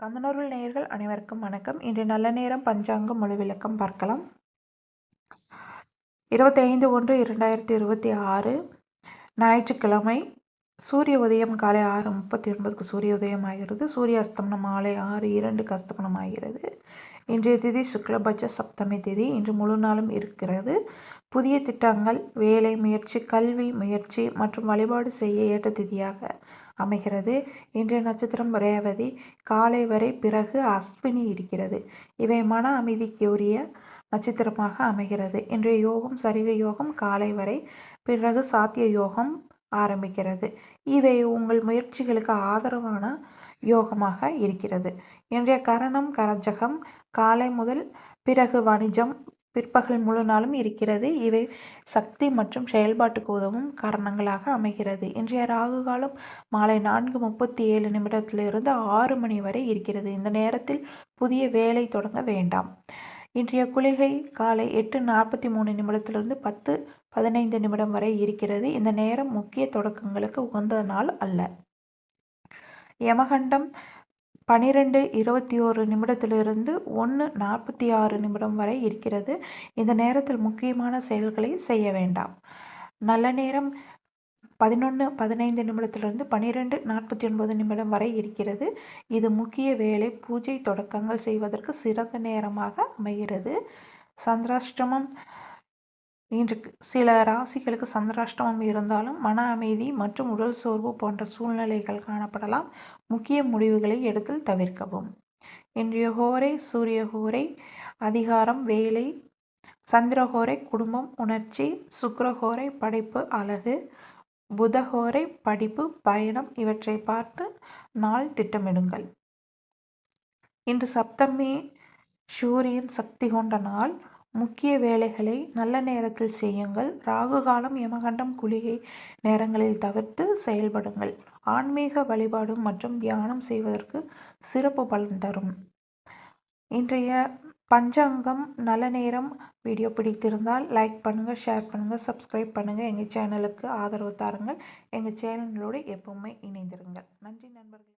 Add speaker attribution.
Speaker 1: கந்தனூர்கள் நேயர்கள் அனைவருக்கும் வணக்கம். இன்று நல்ல நேரம் பஞ்சாங்கம் மொழி விளக்கம் பார்க்கலாம். இருபத்தைந்து ஒன்று இரண்டாயிரத்தி இருபத்தி ஆறு ஞாயிற்றுக்கிழமை சூரிய உதயம் காலை ஆறு முப்பத்தி ஒன்பதுக்கு சூரிய உதயம் ஆகிறது. சூரிய அஸ்தமனம் மாலை ஆறு இரண்டுக்கு அஸ்தமனம் ஆகிறது. இன்றைய திதி சுக்லபட்ச சப்தமி திதி. இன்று முழு நாளும் இருக்கிறது. புதிய திட்டங்கள் வேலை முயற்சி கல்வி முயற்சி மற்றும் வழிபாடு செய்ய ஏற்ற திதியாக அமைகிறது. இன்றைய நட்சத்திரம் ரேவதி காலை வரை பிறகு அஸ்வினி இருக்கிறது. இவை மன அமைதிக்கு உரிய நட்சத்திரமாக அமைகிறது. இன்றைய யோகம் சரிக யோகம் காலை வரை பிறகு சாத்திய யோகம் ஆரம்பிக்கிறது. இவை உங்கள் முயற்சிகளுக்கு ஆதரவான யோகமாக இருக்கிறது. இன்றைய கரணம் கரஜகம் காலை முதல் பிறகு வணிஜம் பிற்பகல் முழு நாளும் இருக்கிறது. இவை சக்தி மற்றும் செயல்பாட்டுக்கு உதவும் காரணங்களாக அமைகிறது. இன்றைய ராகு காலம் மாலை நான்கு முப்பத்தி ஏழு நிமிடத்திலிருந்து ஆறு மணி வரை இருக்கிறது. இந்த நேரத்தில் புதிய வேலை தொடங்க வேண்டாம். இன்றைய குளிகை காலை எட்டு நாற்பத்தி மூணு நிமிடத்திலிருந்து பத்து பதினைந்து நிமிடம் வரை இருக்கிறது. இந்த நேரம் முக்கிய தொடக்கங்களுக்கு உகந்த நாள் அல்ல. யமகண்டம் பனிரெண்டு இருபத்தி ஓரு நிமிடத்திலிருந்து ஒன்று நாற்பத்தி ஆறு நிமிடம் வரை இருக்கிறது. இந்த நேரத்தில் முக்கியமான செயல்களை செய்ய வேண்டாம். நல்ல நேரம் பதினொன்று பதினைந்து நிமிடத்திலிருந்து பன்னிரெண்டு நாற்பத்தி ஒன்பது நிமிடம் வரை இருக்கிறது. இது முக்கிய வேலை. பூஜை தொடக்கங்கள் செய்வதற்கு சிறந்த நேரமாக அமைகிறது. சந்திராஷ்டமம். இன்று சில ராசிகளுக்கு சந்திராஷ்டமம் இருந்தாலும் மன அமைதி மற்றும் உடல் சோர்வு போன்ற சூழ்நிலைகள் காணப்படலாம். முக்கிய முடிவுகளை எடுத்து தவிர்க்கவும். இன்றைய ஹோரை சூரிய ஹோரை அதிகாரம் வேலை சந்திரஹோரை குடும்பம் உணர்ச்சி சுக்கரஹோரை படைப்பு அழகு புதஹோரை படிப்பு பயணம் இவற்றை பார்த்து நாள் திட்டமிடுங்கள். இன்று சப்தமி சூரியன் சக்தி கொண்ட நாள். முக்கிய வேலைகளை நல்ல நேரத்தில் செய்யுங்கள். ராகு காலம் யமகண்டம் குளிகை நேரங்களில் தவிர்த்து செயல்படுங்கள். ஆன்மீக வழிபாடு மற்றும் தியானம் செய்வதற்கு சிறப்பு பலன் தரும். இன்றைய பஞ்சாங்கம் நல்ல நேரம் வீடியோ பிடித்திருந்தால் லைக் பண்ணுங்கள் ஷேர் பண்ணுங்கள் சப்ஸ்கிரைப் பண்ணுங்கள் எங்கள் சேனலுக்கு ஆதரவு தாருங்கள். எங்கள் சேனலோடு எப்பவுமே இணைந்திருங்கள். நன்றி நண்பர்கள்.